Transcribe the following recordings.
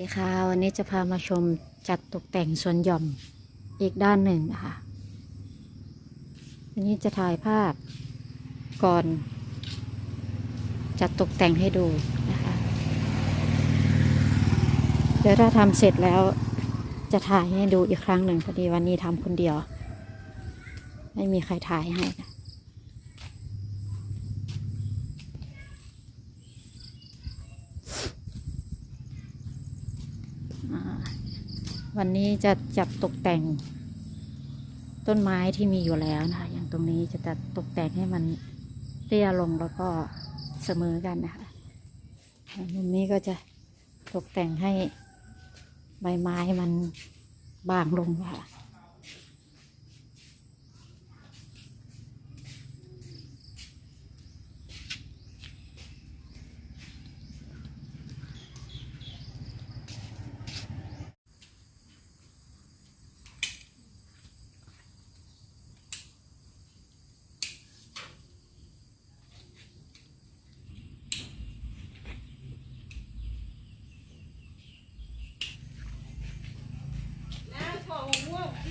ดีค่ะวันนี้จะพามาชมจัดตกแต่งสวนหย่อมอีกด้านหนึ่งนะคะวันนี้จะถ่ายภาพก่อน จัดตกแต่งให้ดูนะคะเดี๋ยวถ้าทำเสร็จแล้วจะถ่ายให้ดูอีกครั้งหนึ่งพอดีวันนี้ทำคนเดียว ไม่มีใครถ่ายให้นะ อ่า วันนี้จะจัดตกแต่ง ต้นไม้ที่มีอยู่แล้วนะคะอย่างตรงนี้จะจัดตกแต่งให้มันเตี้ยลงแล้วก็เสมอกันนะคะมุมนี้ก็จะตกแต่งให้ใบไม้มันบางลงค่ะ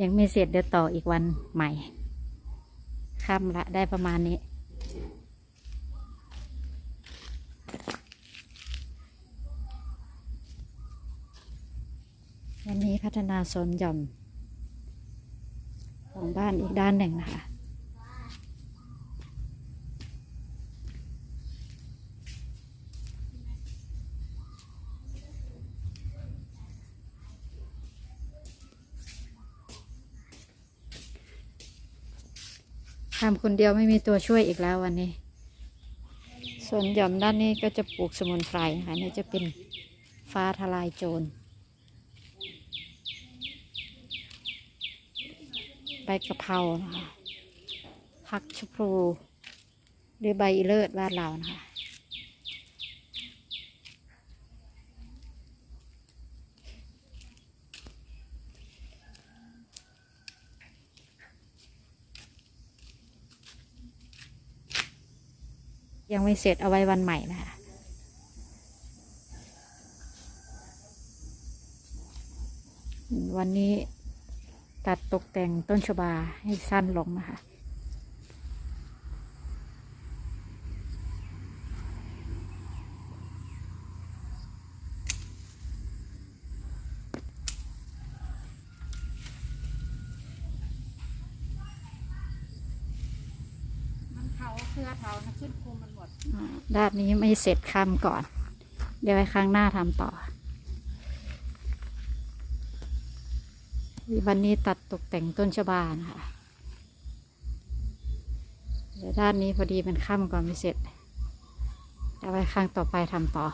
ยังไม่เสร็จเดี๋ยวต่ออีกวันใหม่ค่ำละได้ประมาณนี้ วันนี้พัฒนาโซนหย่อมของบ้านอีกด้านหนึ่งนะคะ ทำคนเดียวไม่มีตัวช่วยอีกแล้ววันนี้ ส่วนหย่อมด้านนี้ก็จะปลูกสมุนไพรนะคะนี่จะเป็นฟ้าทลายโจรใบกะเพรานะคะผักชะพลูหรือใบเลิศบ้านเรานะคะ ยังไม่เสร็จเอาไว้วันใหม่นะคะวันนี้ตัดตกแต่งต้นชบาให้สั้นลงนะคะ เขาเครือเขานะขึ้นภูมิมันหมดอ่าด้านนี้ไม่เสร็จคำก่อน เดี๋ยวไว้ครั้งหน้าทำต่อ วันนี้ตัดตกแต่งต้นชบานะคะ เดี๋ยวด้านนี้พอดีมันค่ำก่อนไม่เสร็จเดี๋ยวไว้ครั้งต่อไปทำต่อ